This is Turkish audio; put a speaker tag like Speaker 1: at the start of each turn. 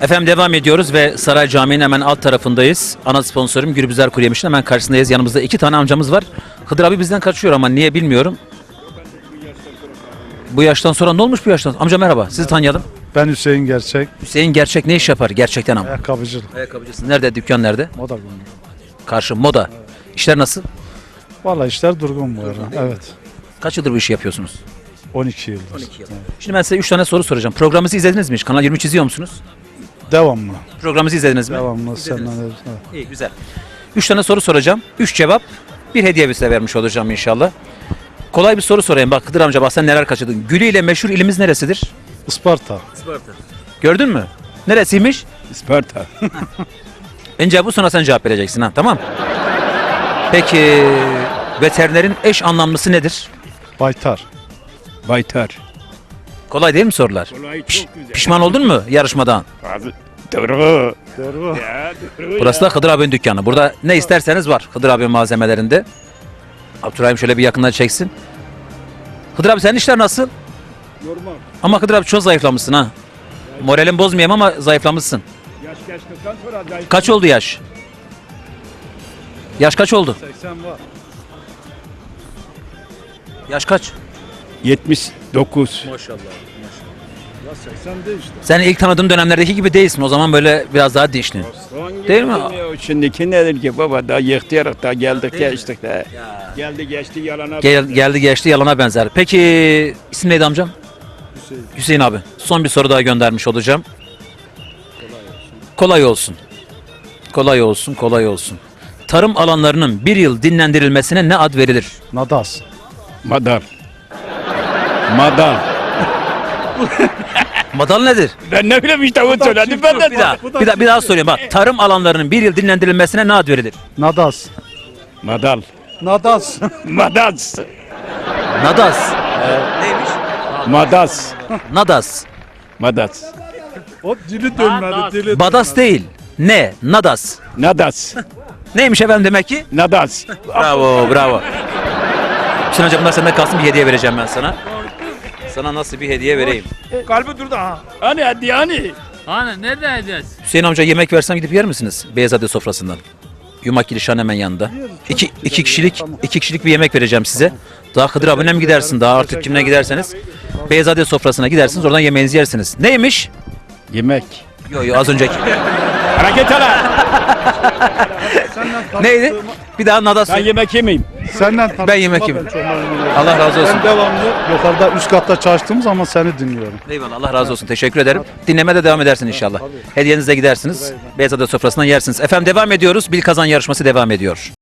Speaker 1: Efendim devam ediyoruz ve Saray Camii'nin hemen alt tarafındayız. Ana sponsorum Gürbüzer Kuru Yemiş'in hemen karşısındayız. Yanımızda iki tane amcamız var. Hıdır abi bizden kaçıyor ama niye bilmiyorum. Bu yaştan sonra ne olmuş bu yaştan? Amca merhaba sizi tanıyalım.
Speaker 2: Ben Hüseyin Gerçek,
Speaker 1: Hüseyin gerçek ne iş yapar gerçekten ama?
Speaker 2: ayakkabıcılık,
Speaker 1: Ayakkabıcısın. Nerede dükkan nerede?
Speaker 2: moda günü.
Speaker 1: Karşı moda. İşler nasıl?
Speaker 2: Valla işler durgun bu ara. Evet.
Speaker 1: Kaç yıldır bu işi yapıyorsunuz?
Speaker 2: 12 yıldır.
Speaker 1: Şimdi ben size 3 tane soru soracağım. Programımızı izlediniz mi hiç? Kanal 23 izliyor musunuz?
Speaker 2: Devamlı.
Speaker 1: Programımızı izlediniz mi?
Speaker 2: Devamlı senden evet.
Speaker 1: İyi güzel. 3 tane soru soracağım. 3 cevap. Bir hediye size vermiş olacağım inşallah. Kolay bir soru sorayım. Bak Kıdır amca bak sen neler kaçırdın. Gülü ile meşhur ilimiz neresidir?
Speaker 2: Isparta.
Speaker 1: Gördün mü? Neresiymiş?
Speaker 3: Isparta.
Speaker 1: Önce bu sonra sen cevap vereceksin ha tamam. Peki veterinerin eş anlamlısı nedir?
Speaker 2: Baytar.
Speaker 3: Baytar.
Speaker 1: Kolay değil mi sorular?
Speaker 3: Kolay
Speaker 1: Piş-
Speaker 3: çok güzel.
Speaker 1: pişman oldun mu yarışmadan?
Speaker 3: Abi, Doğru.
Speaker 2: Doğru.
Speaker 3: Ya, doğru
Speaker 1: Burası da Hıdır abinin dükkanı. Burada ne isterseniz var Hıdır abinin malzemelerinde. Abdurrahim şöyle bir yakından çeksin. Hıdır abi senin işler nasıl?
Speaker 3: Normal.
Speaker 1: Ama Hıdır abi çok zayıflamışsın ha. Moralin bozmayayım ama zayıflamışsın.
Speaker 3: Yaş geçtikten sonra da
Speaker 1: Kaç oldu yaş? Yaş kaç oldu?
Speaker 2: 80 var.
Speaker 1: Yaş kaç?
Speaker 3: 79.
Speaker 1: Maşallah.
Speaker 2: Ya 80 değil işte.
Speaker 1: Sen ilk tanıdığım dönemlerdeki gibi değilsin. O zaman böyle biraz daha dişli. Değil mi?
Speaker 3: Şimdiki nedir ki baba da yıktırık da geldik geçtik de. Geldi geçti yalana.
Speaker 1: Gel, geldi geçti yalana benzer. Peki isim neydi amcam?
Speaker 2: Hüseyin.
Speaker 1: Hüseyin abi. Son bir soru daha göndermiş olacağım. Kolay olsun. Kolay olsun, kolay olsun. Tarım alanlarının bir yıl dinlendirilmesine ne ad verilir?
Speaker 2: Nadas.
Speaker 3: Madar. Madar.
Speaker 1: Madal nedir?
Speaker 3: Ben ne bileyim işte onu söyledim ben de.
Speaker 1: Bir daha, bir daha, bir daha söyleyeyim bak. Tarım alanlarının bir yıl dinlendirilmesine ne ad verilir?
Speaker 2: Nadas.
Speaker 3: Madal.
Speaker 2: Nadas.
Speaker 3: Madas.
Speaker 1: Nadas. Neymiş?
Speaker 3: Madas.
Speaker 1: Nadas.
Speaker 3: Madas.
Speaker 2: o dili dönmedi. Dili
Speaker 1: Badas değil. Ne? Nadas.
Speaker 3: Nadas.
Speaker 1: Neymiş efendim demek ki?
Speaker 3: Nadas.
Speaker 1: Bravo, bravo. Hüseyin hocam bunlar sende kalsın bir hediye vereceğim ben sana. Sana nasıl bir hediye vereyim?
Speaker 3: Kalbi durdu ha. Hani hadi hani.
Speaker 4: Hani nereden edeceğiz?
Speaker 1: Hüseyin amca yemek versem gidip yer misiniz? Beyazade sofrasından. Yumak Girişhan hemen yanında. İki, iki kişilik iki kişilik bir yemek vereceğim size. Daha Hıdır abine mi gidersin? Daha artık kimle giderseniz. Beyazade sofrasına gidersiniz oradan yemeğinizi yersiniz. Neymiş?
Speaker 3: Yemek.
Speaker 1: Yo yo az önceki.
Speaker 3: Hareket ala.
Speaker 1: Neydi? Bir daha nada
Speaker 3: Ben
Speaker 1: söyle.
Speaker 3: yemek yemeyeyim.
Speaker 2: Senden tanıştığıma
Speaker 1: Ben yemek yiyeyim.
Speaker 2: çok memnun oldum.
Speaker 1: Allah razı olsun.
Speaker 2: Ben devamlı yukarıda üst katta çalıştığım zaman seni dinliyorum.
Speaker 1: Eyvallah Allah razı olsun. Teşekkür ederim. Dinlemeye de devam edersin inşallah. Hediyenizle gidersiniz. Beyazade sofrasından yersiniz. Efendim devam ediyoruz. Bil Kazan yarışması devam ediyor.